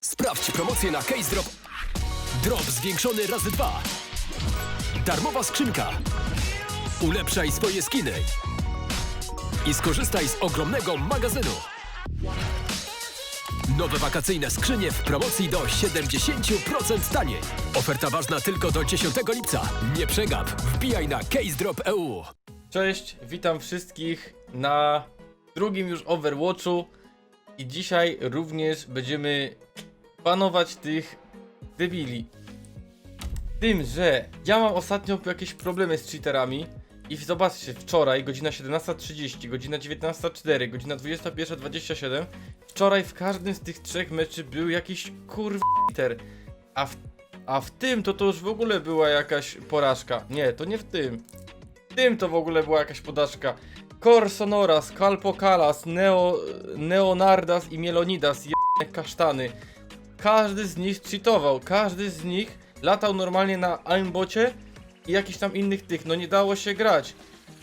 Sprawdź promocję na Case Drop. Drop zwiększony razy dwa. Darmowa skrzynka. Ulepszaj swoje skiny. I skorzystaj z ogromnego magazynu. Nowe wakacyjne skrzynie w promocji do 70% taniej. Oferta ważna tylko do 10 lipca. Nie przegap. Wbijaj na Case Drop E EU. Cześć, witam wszystkich na drugim już Overwatchu i dzisiaj również będziemy panować tych debili. Tym, że ja mam ostatnio jakieś problemy z cheaterami i zobaczcie, wczoraj godzina 17.30, godzina 19.04, godzina 21.27 Wczoraj w każdym z tych trzech meczy był jakiś kurw cheater, a w, a w tym to to już w ogóle była jakaś porażka. Nie, to nie w tym tym to w ogóle była jakaś podażka. Kor Sonoras, Kalpokalas, Neo, Neonardas i Mielonidas, jebane kasztany. Każdy z nich cheatował, każdy z nich latał normalnie na aimbocie i jakichś tam innych tych, no nie dało się grać.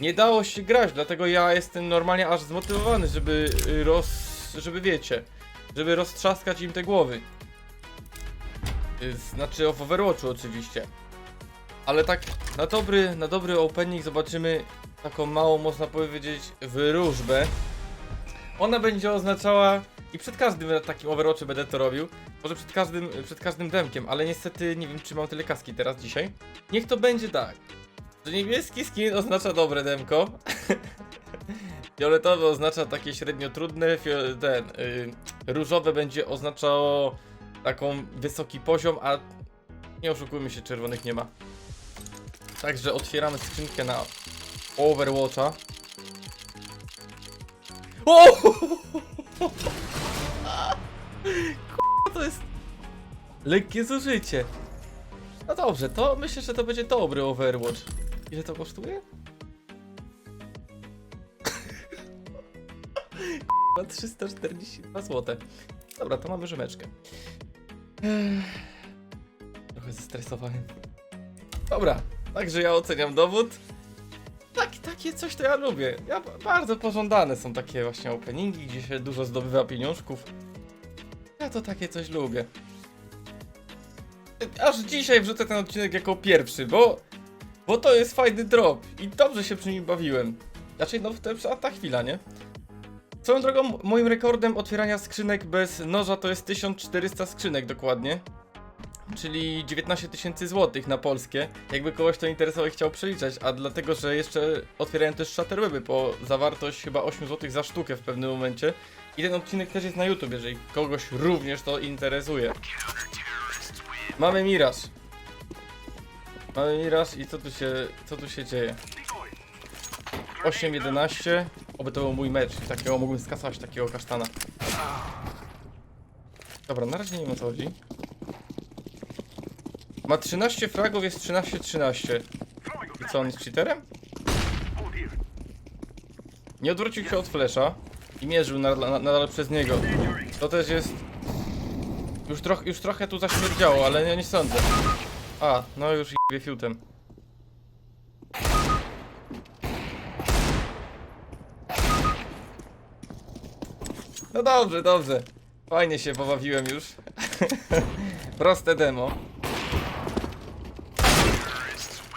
Nie dało się grać, dlatego ja jestem normalnie aż zmotywowany, żeby y, roz... żeby wiecie, żeby roztrzaskać im te głowy. Y, Znaczy w Overwatchu oczywiście. Ale tak na dobry, na dobry opening zobaczymy taką małą, można powiedzieć, wróżbę. Ona będzie oznaczała i przed każdym takim Overwatchem będę to robił. Może przed każdym, przed każdym demkiem, ale niestety nie wiem czy mam tyle kaski teraz dzisiaj. Niech to będzie tak. Że niebieski skin oznacza dobre demko. Fioletowy oznacza takie średnio trudne, ten y, różowe będzie oznaczało taką wysoki poziom, a nie oszukujmy się, czerwonych nie ma. Także otwieramy skrzynkę na Overwatcha. O! Lekkie zużycie. No dobrze, to myślę, że to będzie dobry Overwatch. Ile to kosztuje? K***a, 342 zł. Dobra, to mamy rzymeczkę. Ech, Trochę zestresowałem. Dobra, także ja oceniam dowód. Tak, takie coś to ja lubię. Ja bardzo pożądane są takie właśnie openingi, gdzie się dużo zdobywa pieniążków. Ja to takie coś lubię. Aż dzisiaj wrzucę ten odcinek jako pierwszy, bo bo to jest fajny drop i dobrze się przy nim bawiłem. Znaczy, no to jest ta chwila, nie? Swoją drogą, moim rekordem otwierania skrzynek bez noża to jest 1400 skrzynek dokładnie czyli 19 tysięcy złotych na polskie. Jakby kogoś to interesował i chciał przeliczać, a dlatego, że jeszcze otwierałem też Shutterweby po zawartość chyba 8 złotych za sztukę w pewnym momencie. I ten odcinek też jest na YouTube, jeżeli kogoś również to interesuje. Mamy Miraż. Mamy Miraż i co tu się, co tu się dzieje? 8-11. Oby to był mój mecz. Takiego mógłbym skasować takiego kasztana. Dobra, na razie nie wiem o co chodzi. Ma 13 fragów, jest 13-13. I co, on jest cheaterem? Nie odwrócił się od flesza i mierzył nadal, na- nadal przez niego. To też jest... Już, troch, już trochę tu zaśmierdziało, ale ja nie sądzę. A, no już jebie fiutem. No dobrze, dobrze. Fajnie się pobawiłem już. Proste demo.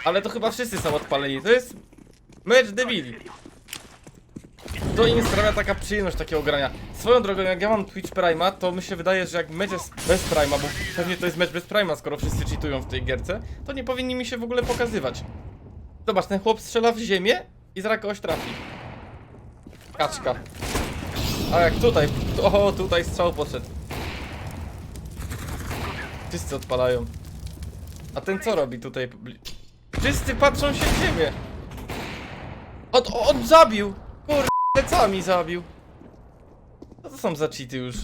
Ale to chyba wszyscy są odpaleni. To jest mecz debili. To im sprawia taka przyjemność takiego grania. Swoją drogą, jak ja mam Twitch Prima, to mi się wydaje, że jak mecz jest bez Prima, bo pewnie to jest mecz bez Prima, skoro wszyscy cheatują w tej gierce, to nie powinni mi się w ogóle pokazywać. Zobacz, ten chłop strzela w ziemię i zaraz kogoś trafi. Kaczka. A jak tutaj, o tutaj strzał poszedł. Wszyscy odpalają. A ten co robi tutaj? Wszyscy patrzą się w ziemię. On, on zabił! Kur... plecami zabił. Co to są za cheaty już?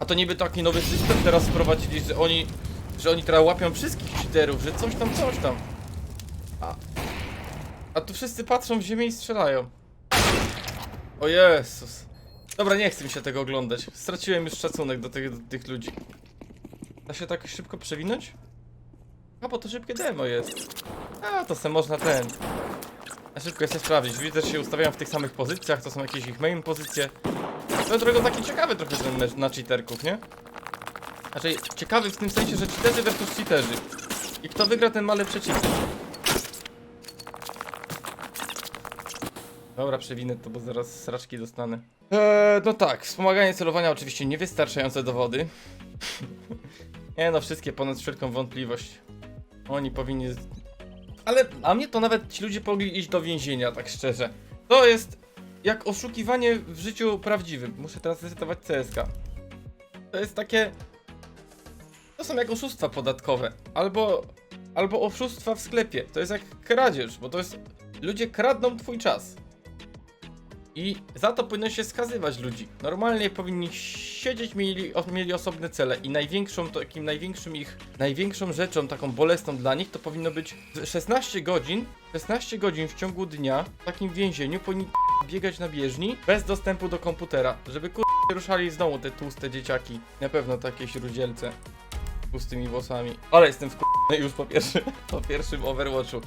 A to niby taki nowy system teraz wprowadzili, że oni... Że oni teraz łapią wszystkich cheaterów, że coś tam, coś tam. A... A tu wszyscy patrzą w ziemię i strzelają. O Jezus. Dobra, nie chcę mi się tego oglądać. Straciłem już szacunek do tych, do tych ludzi. Da się tak szybko przewinąć? A, bo to szybkie demo jest. A, to se można ten. Na szybko jest sprawdzić. Widzę, że się ustawiają w tych samych pozycjach, to są jakieś ich main pozycje. To drogą taki ciekawy trochę ten mecz na cheaterków, nie? Znaczy, ciekawy w tym sensie, że cheaterzy versus cheaterzy. I kto wygra, ten ma lepsze. Dobra, przewinę to, bo zaraz sraczki dostanę. Eee, no tak, wspomaganie celowania oczywiście niewystarczające dowody. Nie no, wszystkie ponad wszelką wątpliwość. Oni powinni... Ale, a mnie to nawet ci ludzie mogli iść do więzienia, tak szczerze. To jest jak oszukiwanie w życiu prawdziwym. Muszę teraz zresetować CSK. To jest takie... To są jak oszustwa podatkowe. Albo... Albo oszustwa w sklepie. To jest jak kradzież, bo to jest... Ludzie kradną twój czas. I za to powinno się skazywać ludzi. Normalnie powinni siedzieć, mieli, mieli osobne cele i największą, takim największym ich, największą rzeczą taką bolesną dla nich to powinno być 16 godzin, 16 godzin w ciągu dnia w takim więzieniu powinni biegać na bieżni bez dostępu do komputera, żeby kur... ruszali z domu te tłuste dzieciaki. Na pewno takie śródzielce z pustymi włosami. Ale jestem w już po pierwszym, po pierwszym Overwatchu.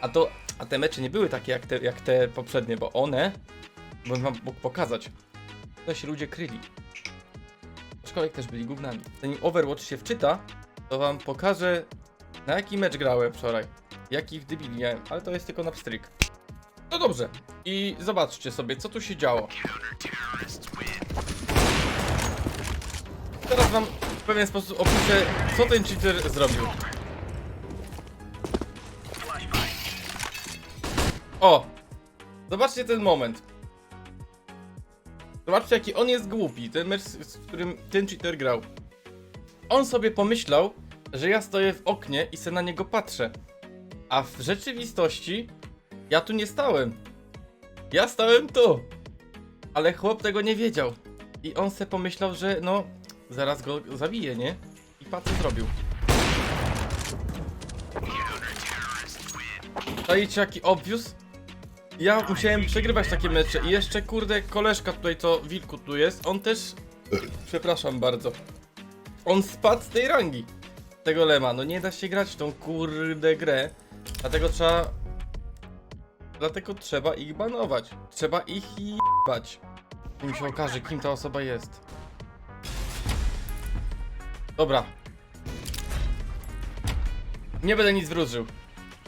A to, a te mecze nie były takie jak te, jak te poprzednie, bo one, bo wam mógł pokazać, to się ludzie kryli. Aczkolwiek też byli gównami. Zanim Overwatch się wczyta, to wam pokażę, na jaki mecz grałem wczoraj. Jakich debili miałem, ale to jest tylko na pstryk. No dobrze, i zobaczcie sobie, co tu się działo. Teraz wam w pewien sposób opiszę, co ten cheater zrobił. O! Zobaczcie ten moment. Zobaczcie, jaki on jest głupi, ten mecz, z którym ten cheater grał. On sobie pomyślał, że ja stoję w oknie i se na niego patrzę. A w rzeczywistości ja tu nie stałem. Ja stałem tu. Ale chłop tego nie wiedział. I on se pomyślał, że no, zaraz go zabije, nie? I patrz co zrobił. Czajcie jaki obvious? Ja musiałem przegrywać takie mecze i jeszcze kurde koleżka tutaj co wilku tu jest, on też przepraszam bardzo. On spadł z tej rangi tego lema. No nie da się grać w tą kurde grę. Dlatego trzeba Dlatego trzeba ich banować. Trzeba ich jebać. Im się okaże kim ta osoba jest. Dobra. Nie będę nic wróżył.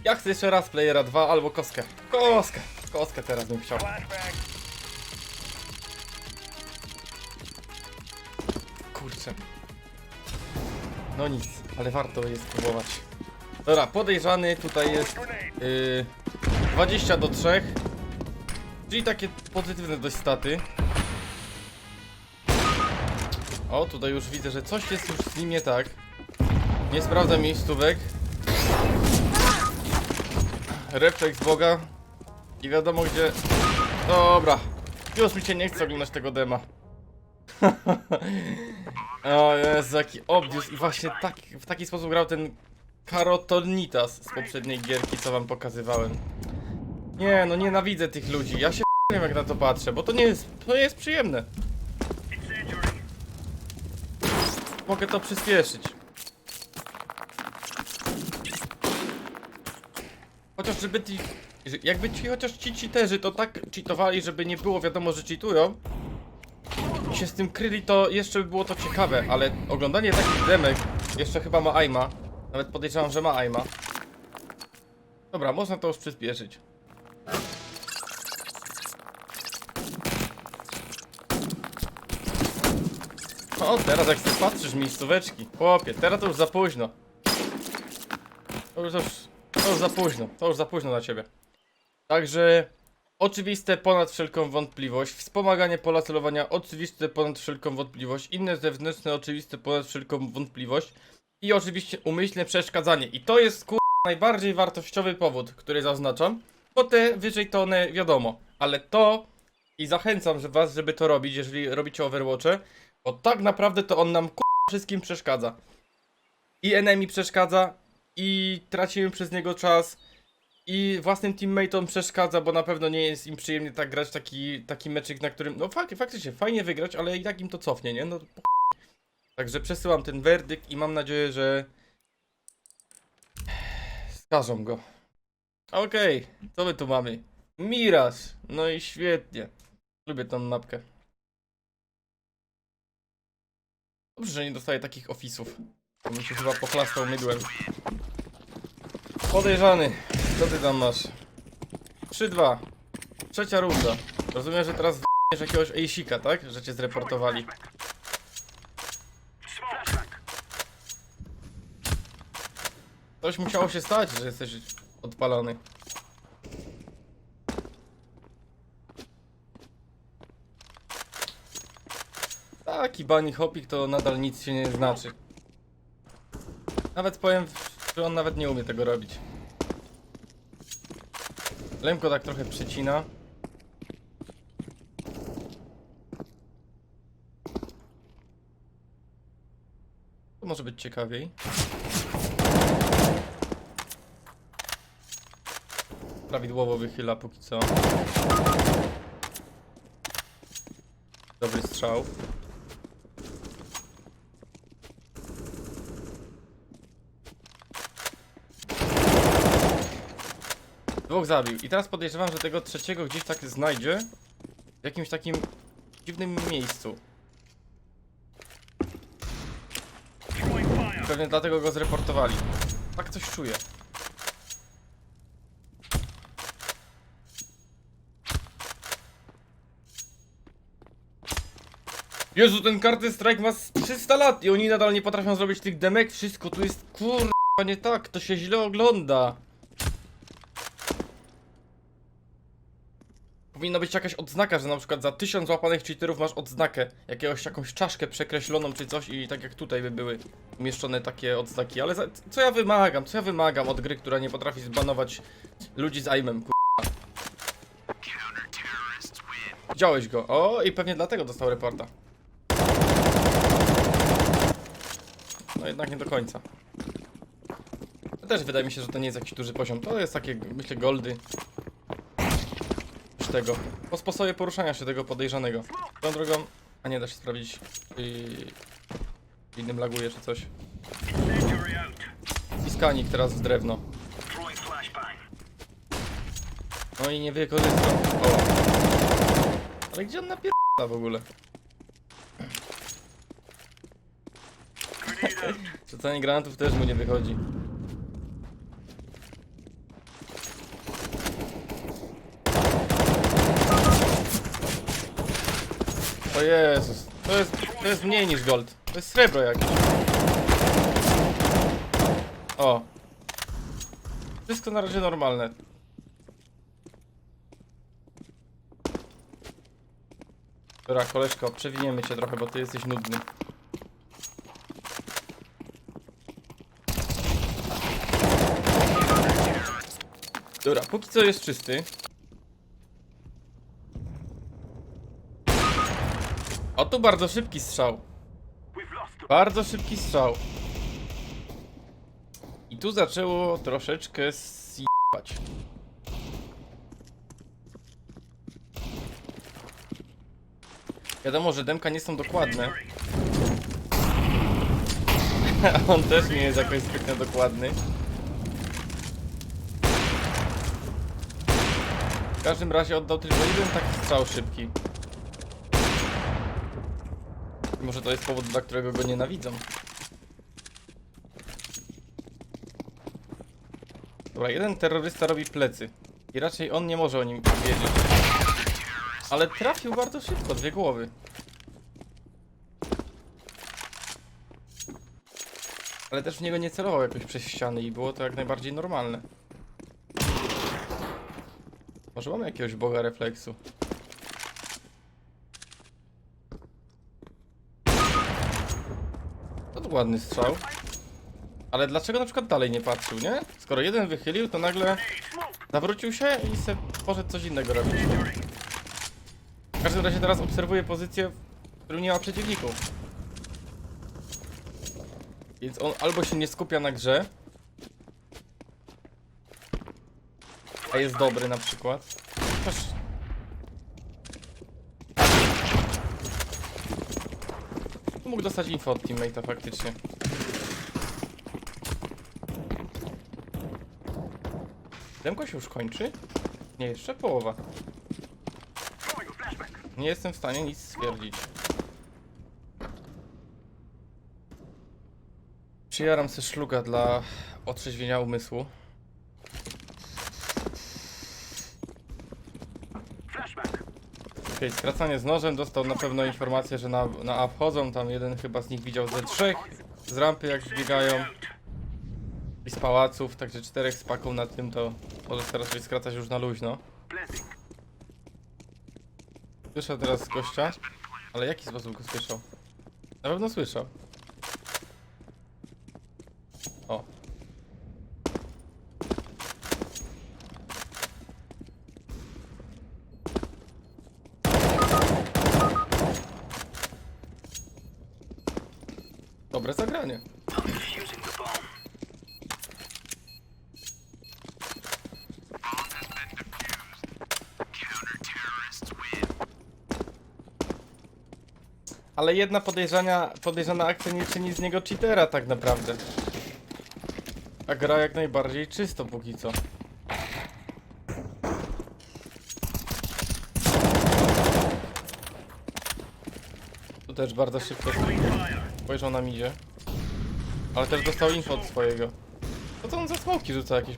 Ja chcę jeszcze raz playera 2 albo koskę. Koskę. Koskę teraz bym chciał. Kurczę. No nic, ale warto jest próbować. Dobra, podejrzany tutaj jest yy, 20 do 3. Czyli takie pozytywne dość staty. O, tutaj już widzę, że coś jest już z nim nie tak. Nie sprawdza miejscówek. Refleks Boga. I wiadomo gdzie... Dobra. Już mi się nie chce oglądać tego dema. o Jezu, jaki obvious. I właśnie tak, w taki sposób grał ten Karotonitas z poprzedniej gierki, co wam pokazywałem. Nie, no nienawidzę tych ludzi. Ja się nie wiem jak na to patrzę, bo to nie jest, to nie jest przyjemne. Mogę to przyspieszyć. Chociaż żeby ci... Jakby ci chociaż ci cheaterzy to tak cheatowali, żeby nie było wiadomo, że cheatują i się z tym kryli, to jeszcze by było to ciekawe, ale oglądanie takich demek, jeszcze chyba ma aima, nawet podejrzewam, że ma aima. Dobra, można to już przyspieszyć. O, teraz jak sobie patrzysz miejscóweczki, chłopie, teraz to już za późno. To już, to już, to już za późno, to już za późno na ciebie. Także oczywiste ponad wszelką wątpliwość, wspomaganie pola celowania oczywiste ponad wszelką wątpliwość, inne zewnętrzne oczywiste ponad wszelką wątpliwość i oczywiście umyślne przeszkadzanie. I to jest kur... najbardziej wartościowy powód, który zaznaczam, bo te wyżej to one wiadomo, ale to i zachęcam że was, żeby to robić, jeżeli robicie Overwatche, bo tak naprawdę to on nam kur... wszystkim przeszkadza. I enemy przeszkadza, i tracimy przez niego czas, i własnym teammateom przeszkadza, bo na pewno nie jest im przyjemnie tak grać taki, taki meczyk, na którym, no fak, faktycznie fajnie wygrać, ale i tak im to cofnie, nie? No, po... Także przesyłam ten werdykt i mam nadzieję, że skażą go. Okej, co my tu mamy? Miraż, no i świetnie. Lubię tą mapkę. Dobrze, że nie dostaję takich ofisów. To mi się chyba pochlastał mydłem. Podejrzany, co ty tam masz? 3-2. Trzecia runda. Rozumiem, że teraz w***esz jakiegoś ejsika, tak? Że cię zreportowali. Coś musiało się stać, że jesteś odpalony. Taki bunny hopik to nadal nic się nie znaczy. Nawet powiem, że on nawet nie umie tego robić. Lemko tak trochę przycina. To może być ciekawiej. Prawidłowo wychyla póki co. Dobry strzał. Zabił. I teraz podejrzewam, że tego trzeciego gdzieś tak znajdzie. W jakimś takim dziwnym miejscu. Pewnie dlatego go zreportowali. Tak coś czuję. Jezu, ten karty strike ma z 300 lat i oni nadal nie potrafią zrobić tych demek. Wszystko tu jest kurwa nie tak, to się źle ogląda. Powinna być jakaś odznaka, że na przykład za 1000 złapanych cheaterów masz odznakę, jakiegoś jakąś czaszkę przekreśloną czy coś i tak jak tutaj by były umieszczone takie odznaki, ale za, co ja wymagam, co ja wymagam od gry, która nie potrafi zbanować ludzi z aimem, kurwa. Widziałeś go, o i pewnie dlatego dostał reporta. No jednak nie do końca. Też wydaje mi się, że to nie jest jakiś duży poziom, to jest takie, myślę, goldy niż tego. Po sposobie poruszania się tego podejrzanego. Tą drogą. A nie da się sprawdzić. W innym laguje czy coś. I teraz w drewno. No i nie wykorzystał. O. Ale gdzie on napierdala w ogóle? Rzucanie granatów też mu nie wychodzi. O Jezus, to jest, to jest mniej niż gold. To jest srebro jakieś. O. Wszystko na razie normalne. Dobra, koleżko, przewiniemy cię trochę, bo ty jesteś nudny. Dobra, póki co jest czysty. O tu bardzo szybki strzał. Bardzo szybki strzał. I tu zaczęło troszeczkę zjebać. Wiadomo, że demka nie są dokładne. On też nie jest jakoś zbytnio dokładny. W każdym razie oddał tylko jeden taki strzał szybki. Może to jest powód, dla którego go nienawidzą. Dobra, jeden terrorysta robi plecy. I raczej on nie może o nim wiedzieć. Ale trafił bardzo szybko, dwie głowy. Ale też w niego nie celował jakoś przez ściany i było to jak najbardziej normalne. Może mamy jakiegoś boga refleksu. To był ładny strzał. Ale dlaczego na przykład dalej nie patrzył, nie? Skoro jeden wychylił, to nagle zawrócił się i se poszedł coś innego robić. W każdym razie teraz obserwuję pozycję, w którym nie ma przeciwników. Więc on albo się nie skupia na grze, a jest dobry na przykład. Chociaż... Mógł dostać info od teammate'a faktycznie. Demko się już kończy? Nie, jeszcze połowa. Nie jestem w stanie nic stwierdzić. Przyjaram se szluga dla otrzeźwienia umysłu. Okej, skracanie z nożem, dostał na pewno informację, że na, na A wchodzą, tam jeden chyba z nich widział ze trzech, z rampy jak biegają i z pałaców, także czterech z paką na tym to może teraz sobie skracać już na luźno. Słyszę teraz gościa, ale jaki sposób go słyszał? Na pewno słyszał. O. Dobre zagranie. Ale jedna podejrzania, podejrzana akcja nie czyni z niego cheatera tak naprawdę. A gra jak najbardziej czysto póki co. Tu też bardzo szybko spojrzał na midzie. Ale też dostał info od swojego. Co to on za smoki rzuca jakieś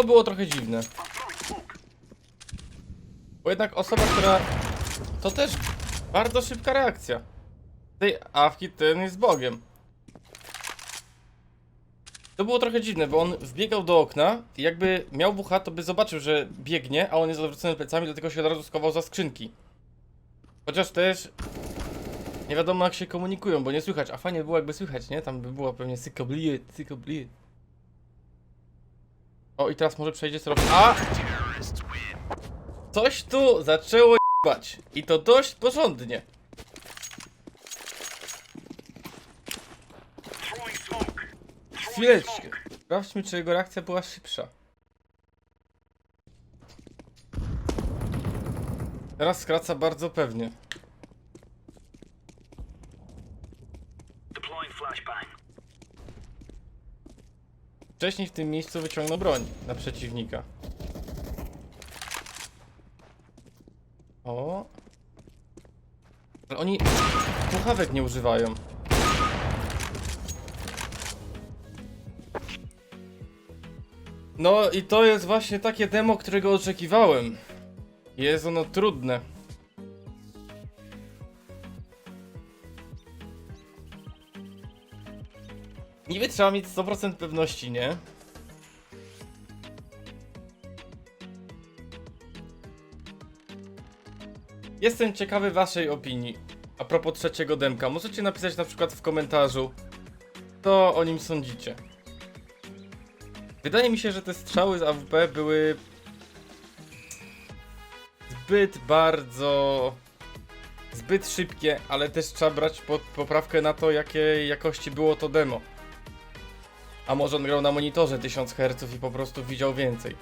To było trochę dziwne. Bo jednak osoba, która... To też bardzo szybka reakcja. Tej awki ten jest bogiem. To było trochę dziwne, bo on wbiegał do okna i jakby miał bucha, to by zobaczył, że biegnie, a on jest odwrócony plecami, dlatego się od razu schował za skrzynki. Chociaż też nie wiadomo jak się komunikują, bo nie słychać, a fajnie by było jakby słychać, nie? Tam by było pewnie sykobliet, sykobliet. O i teraz może przejdzie co robi. A! Coś tu zaczęło jebać. I to dość porządnie. Chwileczkę. Sprawdźmy, czy jego reakcja była szybsza. Teraz skraca bardzo pewnie. Wcześniej w tym miejscu wyciągnął broń na przeciwnika. O. Ale oni puchawek nie używają. No i to jest właśnie takie demo, którego oczekiwałem. Jest ono trudne. Niby trzeba mieć 100% pewności, nie? Jestem ciekawy waszej opinii a propos trzeciego demka. Możecie napisać na przykład w komentarzu, co o nim sądzicie. Wydaje mi się, że te strzały z AWP były zbyt bardzo zbyt szybkie, ale też trzeba brać pod poprawkę na to, jakiej jakości było to demo. A może on grał na monitorze 1000 Hz i po prostu widział więcej.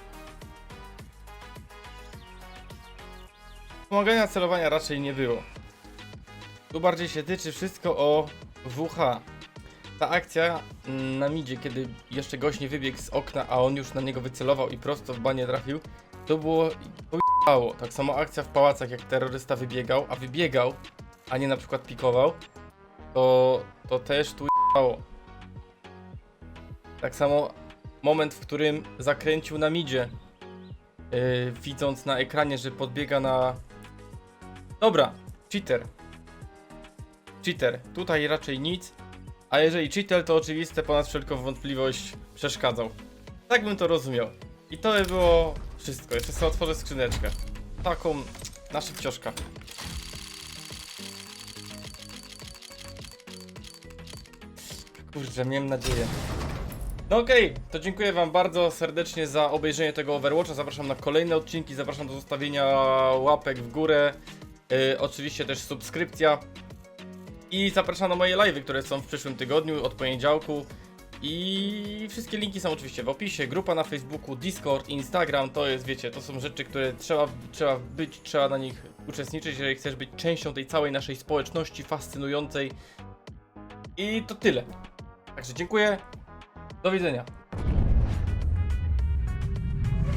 Pomagania celowania raczej nie było. Tu bardziej się tyczy wszystko o WH. Ta akcja na midzie, kiedy jeszcze gość nie wybiegł z okna, a on już na niego wycelował i prosto w banie trafił, to było pojebało. Tak samo akcja w pałacach, jak terrorysta wybiegał, a wybiegał, a nie na przykład pikował, to, to też tu jebało. Tak samo moment, w którym zakręcił na midzie, yy, widząc na ekranie, że podbiega na... Dobra, cheater. Cheater. Tutaj raczej nic, a jeżeli cheater, to oczywiste ponad wszelką wątpliwość przeszkadzał. Tak bym to rozumiał. I to by było wszystko. Jeszcze sobie otworzę skrzyneczkę. Taką na szybcioszka. Kurczę, miałem nadzieję. No okej, to dziękuję wam bardzo serdecznie za obejrzenie tego Overwatcha. Zapraszam na kolejne odcinki, zapraszam do zostawienia łapek w górę. Yy, oczywiście też subskrypcja. I zapraszam na moje live'y, które są w przyszłym tygodniu, od poniedziałku. I wszystkie linki są oczywiście w opisie. Grupa na Facebooku, Discord, Instagram to jest, wiecie, to są rzeczy, które trzeba, trzeba być, trzeba na nich uczestniczyć, jeżeli chcesz być częścią tej całej naszej społeczności fascynującej. I to tyle. Także dziękuję. Do widzenia.